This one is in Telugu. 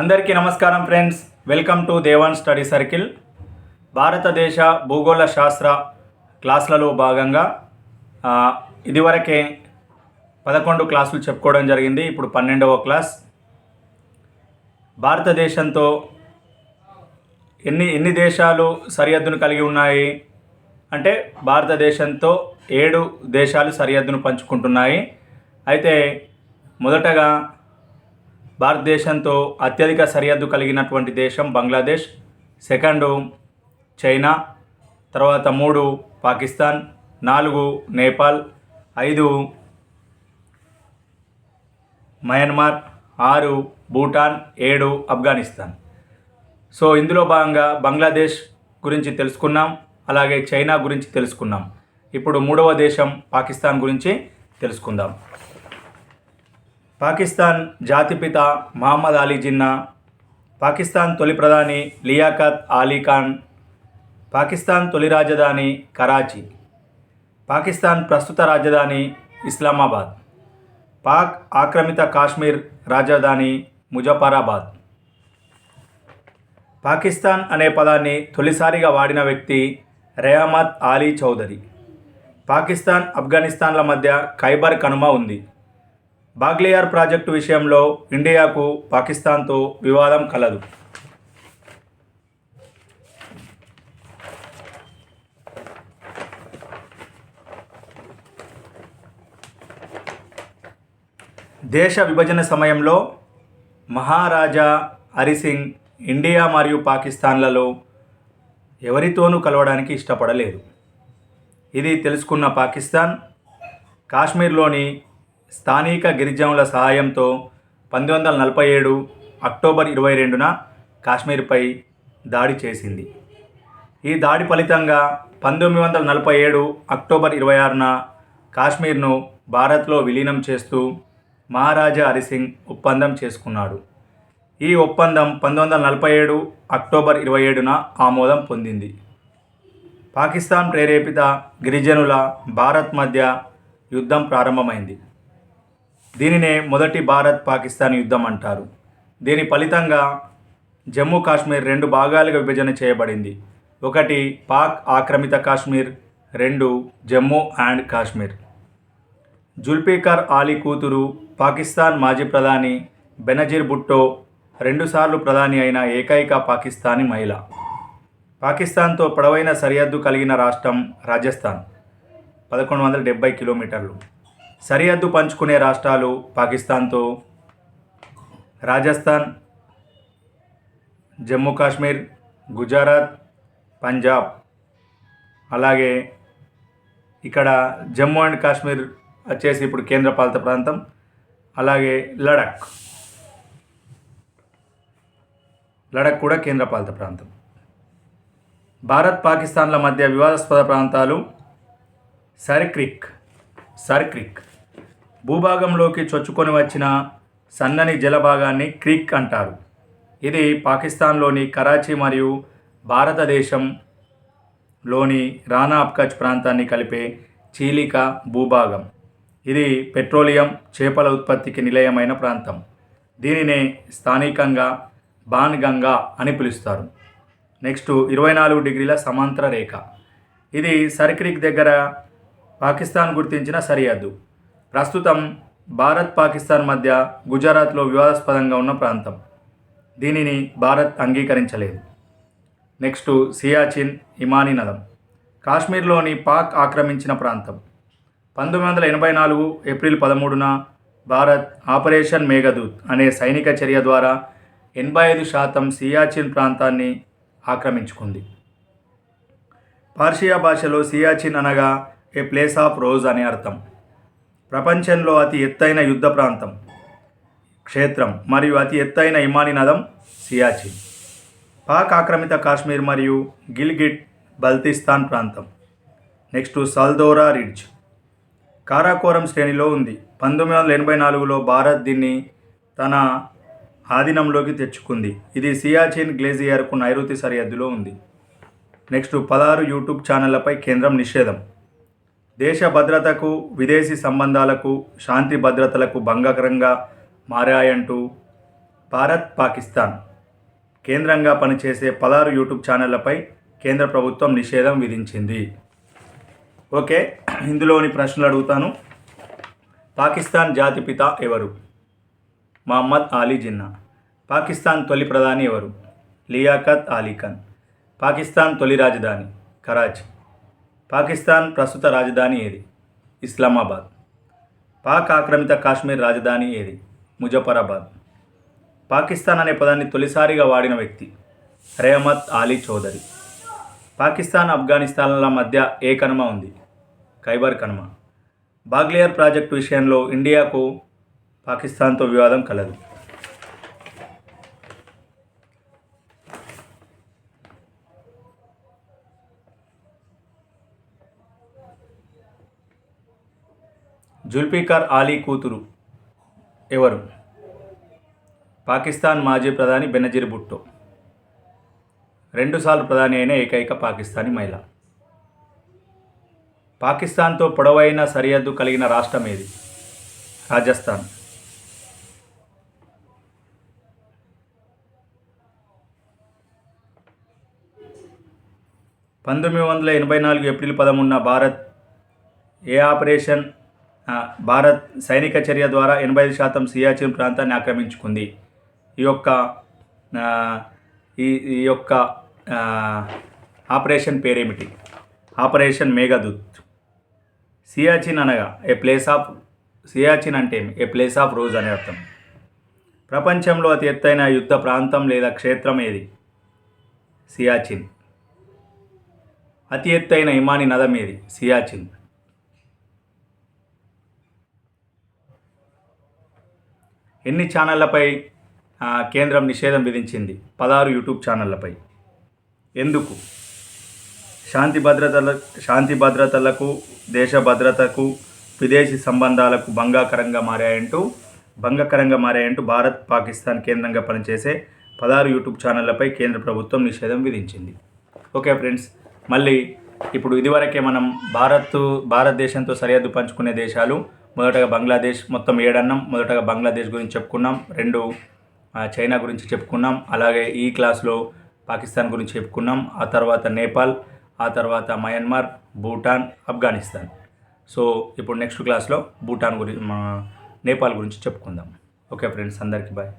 అందరికీ నమస్కారం friends. Welcome to Devan study circle. భారతదేశ భూగోళ శాస్త్ర క్లాసులలో భాగంగా ఇదివరకే పదకొండు క్లాసులు చెప్పుకోవడం జరిగింది. ఇప్పుడు పన్నెండవ క్లాస్. భారతదేశంతో ఎన్ని ఎన్ని దేశాలు సరిహద్దును కలిగి ఉన్నాయి? అంటే భారతదేశంతో ఏడు దేశాలు సరిహద్దును పంచుకుంటున్నాయి. అయితే మొదటగా భారతదేశంతో అత్యధిక సరిహద్దు కలిగినటువంటి దేశం బంగ్లాదేశ్ సెకండు చైనా తర్వాత మూడు పాకిస్తాన్ నాలుగు నేపాల్ ఐదు మయన్మార్ ఆరు భూటాన్ ఏడు ఆఫ్ఘనిస్తాన్. సో ఇందులో భాగంగా బంగ్లాదేశ్ గురించి తెలుసుకున్నాం అలాగే చైనా గురించి తెలుసుకున్నాం. ఇప్పుడు మూడవ దేశం పాకిస్తాన్ గురించి తెలుసుకుందాం. పాకిస్తాన్ జాతిపిత మహమ్మద్ అలీ జిన్నా పాకిస్తాన్ తొలి ప్రధాని లియాఖత్ అలీ ఖాన్ పాకిస్తాన్ తొలి రాజధాని కరాచీ పాకిస్తాన్ ప్రస్తుత రాజధాని ఇస్లామాబాద్ పాక్ ఆక్రమిత కాశ్మీర్ రాజధాని ముజఫరాబాద్. పాకిస్తాన్ అనే పదాన్ని తొలిసారిగా వాడిన వ్యక్తి రెహమత్ ఆలీ చౌదరి. పాకిస్తాన్ ఆఫ్ఘనిస్తాన్ల మధ్య ఖైబర్ కనుమ ఉంది. బాగ్లియార్ ప్రాజెక్టు విషయంలో ఇండియాకు పాకిస్తాన్తో వివాదం కలదు. దేశ విభజన సమయంలో మహారాజా హరిసింగ్ ఇండియా మరియు పాకిస్తాన్లలో ఎవరితోనూ కలవడానికి ఇష్టపడలేదు. ఇది తెలుసుకున్న పాకిస్తాన్ కాశ్మీర్లోని స్థానిక గిరిజనుల సహాయంతో పంతొమ్మిది వందల నలభై ఏడు అక్టోబర్ ఇరవై రెండున కాశ్మీర్పై దాడి చేసింది. ఈ దాడి ఫలితంగా పంతొమ్మిది వందల నలభై ఏడు అక్టోబర్ ఇరవై ఆరున కాశ్మీర్ను భారత్లో విలీనం చేస్తూ మహారాజా హరిసింగ్ ఒప్పందం చేసుకున్నాడు. ఈ ఒప్పందం పంతొమ్మిది వందల నలభై ఏడు అక్టోబర్ ఇరవై ఏడున ఆమోదం పొందింది. పాకిస్తాన్ ప్రేరేపిత గిరిజనుల భారత్ మధ్య యుద్ధం ప్రారంభమైంది. దీనినే మొదటి భారత్ పాకిస్తాన్ యుద్ధం అంటారు. దీని ఫలితంగా జమ్మూ కాశ్మీర్ రెండు భాగాలుగా విభజన చేయబడింది. ఒకటి పాక్ ఆక్రమిత కాశ్మీర్ రెండు జమ్మూ అండ్ కాశ్మీర్. జుల్ఫీకర్ ఆలీ కూతురు పాకిస్తాన్ మాజీ ప్రధాని బెనజీర్ భుట్టో రెండుసార్లు ప్రధాని అయిన ఏకైక పాకిస్తానీ మహిళ. పాకిస్తాన్తో పొడవైన సరిహద్దు కలిగిన రాష్ట్రం రాజస్థాన్. పదకొండు వందల డెబ్బై కిలోమీటర్లు. సరిహద్దు పంచుకునే రాష్ట్రాలు పాకిస్తాన్తో. రాజస్థాన్ జమ్మూ కాశ్మీర్ గుజరాత్ పంజాబ్. అలాగే ఇక్కడ జమ్మూ అండ్ కాశ్మీర్ వచ్చేసి ఇప్పుడు కేంద్రపాలిత ప్రాంతం. అలాగే లడక్. లడక్ కూడా కేంద్రపాలిత ప్రాంతం. భారత్ పాకిస్తాన్ల మధ్య వివాదాస్పద ప్రాంతాలు సర్క్రిక్. సర్క్రిక్ భూభాగంలోకి చొచ్చుకొని వచ్చిన సన్నని జలభాగాన్ని క్రిక్ అంటారు. ఇది పాకిస్తాన్లోని కరాచీ మరియు భారతదేశంలోని రానా అబ్కచ్ ప్రాంతాన్ని కలిపే చీలిక భూభాగం. ఇది పెట్రోలియం చేపల ఉత్పత్తికి నిలయమైన ప్రాంతం. దీనినే స్థానికంగా బాన్గంగా అని పిలుస్తారు. నెక్స్ట్ ఇరవై నాలుగు డిగ్రీల సమాంతర రేఖ. ఇది సర్క్రిక్ దగ్గర పాకిస్తాన్ గుర్తించిన సరిహద్దు. ప్రస్తుతం భారత్ పాకిస్తాన్ మధ్య గుజరాత్లో వివాదాస్పదంగా ఉన్న ప్రాంతం. దీనిని భారత్ అంగీకరించలేదు. నెక్స్ట్ సియాచిన్ హిమానీ నదం. కాశ్మీర్లోని పాక్ ఆక్రమించిన ప్రాంతం. పంతొమ్మిది వందల ఎనభై నాలుగు ఏప్రిల్ పదమూడున భారత్ ఆపరేషన్ మేఘదూత్ అనే సైనిక చర్య ద్వారా ఎనభై ఐదు శాతం సియాచిన్ ప్రాంతాన్ని ఆక్రమించుకుంది. పార్షియా భాషలో సియాచిన్ అనగా ఏ ప్లేస్ ఆఫ్ రోజ్ అని అర్థం. ప్రపంచంలో అతి ఎత్తైన యుద్ధ ప్రాంతం క్షేత్రం మరియు అతి ఎత్తైన ఇమాని నదం సియాచిన్. పాక్ ఆక్రమిత కాశ్మీర్ మరియు గిల్గిట్ బల్తిస్తాన్ ప్రాంతం. Next సల్దోరా ridge. కారాకోరం శ్రేణిలో ఉంది. పంతొమ్మిది వందల ఎనభై నాలుగులో భారత్ దీన్ని తన ఆధీనంలోకి తెచ్చుకుంది. ఇది సియాచిన్ గ్లేజియర్కు నైరుతి సరిహద్దులో ఉంది. నెక్స్ట్ పదహారు యూట్యూబ్ ఛానళ్ళపై కేంద్రం నిషేధం. దేశ భద్రతకు విదేశీ సంబంధాలకు శాంతి భద్రతలకు భంగకరంగా మారాయంటూ భారత్ పాకిస్తాన్ కేంద్రంగా పనిచేసే పదహారు యూట్యూబ్ ఛానళ్ళపై కేంద్ర ప్రభుత్వం నిషేధం విధించింది. ఓకే ఇందులోని ప్రశ్నలు అడుగుతాను. పాకిస్తాన్ జాతిపిత ఎవరు? మహమ్మద్ అలీ జిన్నా. పాకిస్తాన్ తొలి ప్రధాని ఎవరు? లియాఖత్ అలీ ఖాన్. పాకిస్తాన్ తొలి రాజధాని కరాచీ. పాకిస్తాన్ ప్రస్తుత రాజధాని ఏది? ఇస్లామాబాద్. పాక్ ఆక్రమిత కాశ్మీర్ రాజధాని ఏది? ముజఫరాబాద్. పాకిస్తాన్ అనే పదాన్ని తొలిసారిగా వాడిన వ్యక్తి రెహమత్ అలీ చౌదరి. పాకిస్తాన్ ఆఫ్ఘనిస్తాన్ల మధ్య ఏ కనుమ ఉంది? ఖైబర్ కనుమ. బాగ్లియర్ ప్రాజెక్టు విషయంలో ఇండియాకు పాకిస్తాన్తో వివాదం కలదు. జుల్ఫికార్ ఆలీ కూతురు. ఎవరు? పాకిస్తాన్ మాజీ ప్రధాని బెనజీర్ భుట్టో. రెండుసార్లు ప్రధాని అయిన ఏకైక పాకిస్తానీ మహిళ. పాకిస్తాన్తో పొడవైన సరిహద్దు కలిగిన రాష్ట్రం ఏది? రాజస్థాన్. పంతొమ్మిది వందల ఎనభై నాలుగు ఏప్రిల్ పదమూడున భారత్ ఏ ఆపరేషన్ భారత్ సైనిక చర్య ద్వారా ఎనభై ఐదు శాతం సియాచిన్ ప్రాంతాన్ని ఆక్రమించుకుంది. ఈ యొక్క ఈ ఈ యొక్క ఆపరేషన్ పేరేమిటి? ఆపరేషన్ మేఘదూత్. సియాచిన్ అనగా ఏ ప్లేస్ ఆఫ్ సియాచిన్ అంటే ఏమి? ఏ ప్లేస్ ఆఫ్ రోజ్ అనే అర్థం. ప్రపంచంలో అతి ఎత్తైన యుద్ధ ప్రాంతం లేదా క్షేత్రం ఏది? సియాచిన్. అతి ఎత్తైన హిమాని నదం ఏది? సియాచిన్. ఎన్ని ఛానళ్ళపై కేంద్రం నిషేధం విధించింది? పదహారు యూట్యూబ్ ఛానళ్ళపై ఎందుకు? శాంతి భద్రతల శాంతి భద్రతలకు దేశ భద్రతకు విదేశీ సంబంధాలకు భంగాకరంగా మారాయంటూ భంగకరంగా మారాయంటూ భారత్ పాకిస్తాన్ కేంద్రంగా పనిచేసే పదహారు యూట్యూబ్ ఛానళ్ళపై కేంద్ర ప్రభుత్వం నిషేధం విధించింది. ఓకే ఫ్రెండ్స్ మళ్ళీ ఇప్పుడు ఇదివరకే మనం భారత్ భారతదేశంతో సరిహద్దు పంచుకునే దేశాలు మొదటగా బంగ్లాదేశ్ మొత్తం ఏడన్నాం మొదటగా బంగ్లాదేశ్ గురించి చెప్పుకున్నాం రెండు చైనా గురించి చెప్పుకున్నాం అలాగే ఈ క్లాస్లో పాకిస్తాన్ గురించి చెప్పుకున్నాం ఆ తర్వాత నేపాల్ ఆ తర్వాత మయన్మార్ భూటాన్ ఆఫ్ఘనిస్తాన్. సో ఇప్పుడు నెక్స్ట్ క్లాస్లో భూటాన్ గురించి నేపాల్ గురించి చెప్పుకుందాం. ఓకే ఫ్రెండ్స్ అందరికీ బాయ్.